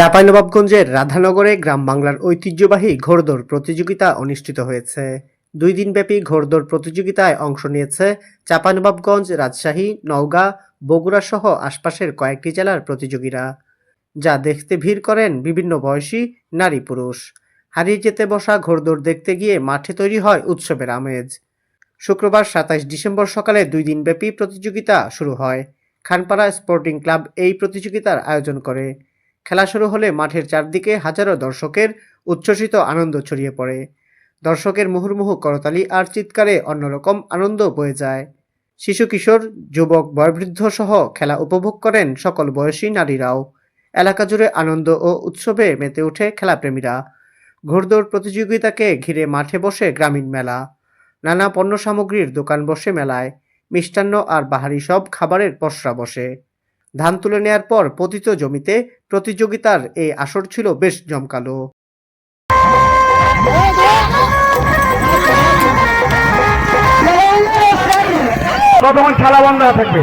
চাঁপাইনবাবগঞ্জের রাধানগরে গ্রাম বাংলার ঐতিহ্যবাহী ঘোড়দৌড় প্রতিযোগিতা অনুষ্ঠিত হয়েছে। দুই দিনব্যাপী ঘোড়দৌড় প্রতিযোগিতায় অংশ নিয়েছে চাঁপাইনবাবগঞ্জ রাজশাহী, নওগাঁ, বগুড়া সহ আশপাশের কয়েকটি জেলার প্রতিযোগীরা। যা দেখতে ভিড় করেন বিভিন্ন বয়সী নারী পুরুষ। হারিয়ে যেতে বসা ঘোড়দৌড় দেখতে গিয়ে মাঠে তৈরি হয় উৎসবের আমেজ। শুক্রবার সাতাইশ ডিসেম্বর সকালে দুই দিনব্যাপী প্রতিযোগিতা শুরু হয়। খানপাড়া স্পোর্টিং ক্লাব এই প্রতিযোগিতার আয়োজন করে। খেলা শুরু হলে মাঠের চারদিকে হাজারো দর্শকের উচ্ছ্বসিত আনন্দ ছড়িয়ে পড়ে। দর্শকের মুহুর্মুহু করতালি আর চিৎকারে অন্যরকম আনন্দ বয়ে যায়। শিশু কিশোর, যুবক বয়োবৃদ্ধ সহ খেলা উপভোগ করেন সকল বয়সী নারীরাও। এলাকা জুড়ে আনন্দ ও উৎসবে মেতে ওঠে খেলাপ্রেমীরা। ঘোড়দৌড় প্রতিযোগিতাকে ঘিরে মাঠে বসে গ্রামীণ মেলা। নানা পণ্য সামগ্রীর দোকান বসে মেলায়। মিষ্টান্ন আর বাহারি সব খাবারের পসরা বসে। ধান তুলে নেয়ার পর পতিত জমিতে প্রতিযোগিতার এই আসর ছিল বেশ জমকালো। কতক্ষণ খেলা বন্ধ থাকবে।